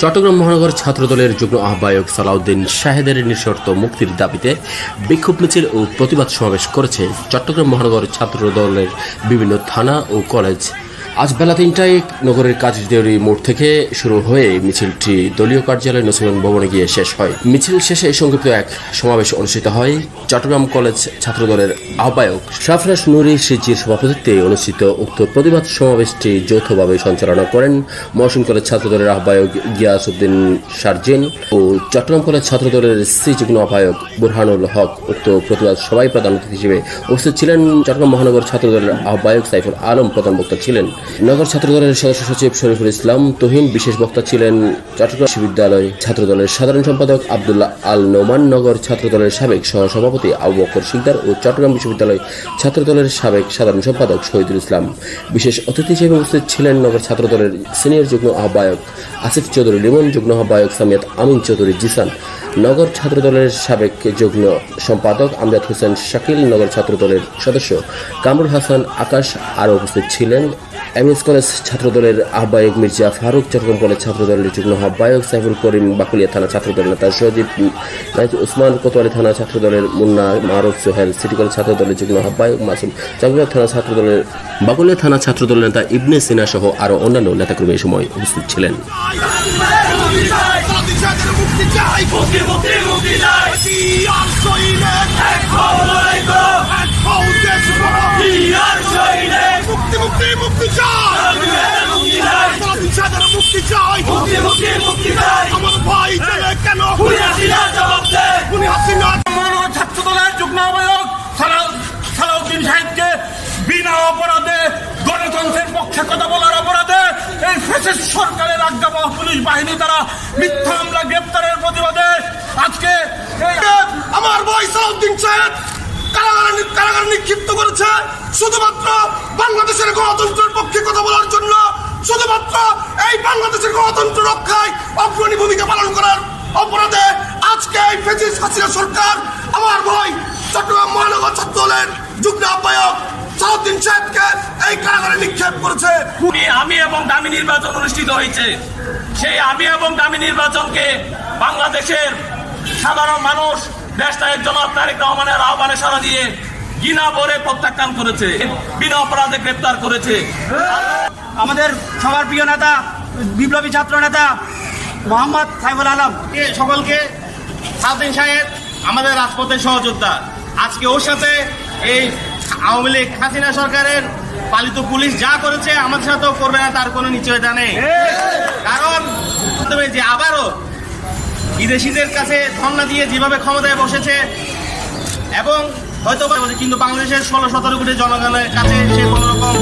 চট্টগ্রাম মহানগর ছাত্রদলের যুগ্ম আহ্বায়ক সালাউদ্দিন শাহেদের নিঃশর্ত মুক্তির দাবিতে বিক্ষোভ মিছিল ও প্রতিবাদ সমাবেশ করেছে চট্টগ্রাম মহানগর ছাত্রদলের বিভিন্ন থানা ও কলেজ আজ বেলা তিনটায় নগরের কাজদেউরি মোড় থেকে শুরু হয়ে মিছিলটি দলীয় কার্যালয় নসিমন ভবনে গিয়ে শেষ হয়। মিছিল শেষে এই সংক্ষিপ্ত এক সমাবেশ অনুষ্ঠিত হয়। চট্টগ্রাম কলেজ ছাত্রদলের আহ্বায়ক সাফরাস নুরি সিজির সভাপতিত্বে অনুষ্ঠিত উক্ত প্রতিবাদ সমাবেশটি যৌথভাবে সঞ্চালনা করেন মহসিন কলেজ ছাত্রদলের আহ্বায়ক গিয়াস উদ্দিন সার্জেন ও চট্টগ্রাম কলেজ ছাত্রদলের সি যুগ্ম আহ্বায়ক বুরহানুল হক উক্ত প্রতিবাদ সভায় প্রধান অতিথি হিসেবে উপস্থিত ছিলেন চট্টগ্রাম মহানগর ছাত্রদলের আহ্বায়ক সাইফুল আলম, প্রধান বক্তা ছিলেন। নগর ছাত্রদলের সদস্য সচিব শরীফুল ইসলাম, তহিন বিশেষ বক্তা ছিলেন চট্টগ্রাম বিশ্ববিদ্যালয় ছাত্রদলের সাধারণ সম্পাদক আবদুল্লাহ আল নোমান, নগর ছাত্রদলের সাবেক সহসভাপতি আবু বকর শিকদার ও চট্টগ্রাম বিশ্ববিদ্যালয় ছাত্রদলের সাবেক সাধারণ সম্পাদক শহীদুল ইসলাম। বিশেষ অতিথি হিসেবে উপস্থিত ছিলেন নগর ছাত্রদলের সিনিয়র যুগ্ম আহ্বায়ক আসিফ চৌধুরী লিমন, যুগ্ম আহ্বায়ক সামিয়াত আমিন চৌধুরী জিসান। নগর ছাত্রদলের সাবেক যুগ্ম সম্পাদক আমজাদ হোসেন শাকিল নগর ছাত্রদলের সদস্য কামরুল হাসান আকাশ আরও উপস্থিত ছিলেন। এমএস কলেজ ছাত্রদলের আহ্বায়ক মির্জা ফারুক, চট্টগ্রাম কলেজ ছাত্রদলের যুগ্ম আহ্বায়ক সাইফুল করিম, বাকুলিয়া থানা ছাত্রদলের নেতা সজীব উসমান কোতোয়ালি থানা ছাত্রদলের মুন্না মারুফ সোহেল, সিটি কলেজ ছাত্রদলের যুগ্ম আহ্বায়ক মাসুম চাকুলিয়া থানা ছাত্রদলের, বাকুলিয়া থানা ছাত্রদলের নেতা ইবনে সিনা সহ আরও অন্যান্য নেতাকর্মী এই সময় উপস্থিত ছিলেন। মুক্তি চাই মুক্তি মুক্তি মুক্তি চাই আর শহীদের এক হও লড়াই করো এক হও দেশ বড় আর শহীদে মুক্তি মুক্তি মুক্তি চাই মুক্তি চাই স্বাধীনতার মুক্তি চাই মুক্তি মুক্তি মুক্তি পুলিশ বাহিনী তারা মিথ্যা হামলা গ্রেপ্তারের প্রতিবাদে আজকে আমার ভাই সাউদ্দিন সাহেব কারাগারে নিক্ষিপ্ত করেছে। শুধুমাত্র বাংলাদেশের গণতন্ত্রের পক্ষে কথা বলার জন্য শুধুমাত্র এই বাংলাদেশের গণতন্ত্র রক্ষায় অগ্রণী ভূমিকা পালন করার অপরাধে আজকে এই ফেজিস হাসিনা সরকার, আমার ভাই চট্টগ্রাম মহানগর ছাত্র দলের যুগ্ম আহ্বায়ক নিক্ষেপ করেছে। খুনি আমি এবং দামি নির্বাচন অনুষ্ঠিত হয়েছে। সেই আমি এবং দামি নির্বাচনকে বাংলাদেশের সাধারণ মানুষ দেশ নায়ক জনাব তারেক রহমানের আহ্বানে সারা দিয়ে গিনা ভরে প্রত্যাখ্যান করেছে বিনা অপরাধে গ্রেপ্তার করেছে। আমাদের সবার প্রিয় নেতা বিপ্লবী ছাত্র নেতা মোহাম্মদ সাইফুল আলম। এ সকলকে সাউদ্দিন সাহেব আমাদের রাজপথের সহযোদ্ধা। আজকে ওর সাথে এই আওয়ামী লীগ হাসিনা সরকারের পালিত পুলিশ যা করেছে, আমাদের সাথেও করবে না, তার কোনো নিশ্চয়তা নেই। কারণ যে আবারও বিদেশিদের কাছে ধর্ণা দিয়ে যেভাবে ক্ষমতায় বসেছে, এবং হয়তো কিন্তু বাংলাদেশের ষোলো সতেরো কোটি জনগণের কাছে সে কোনো রকম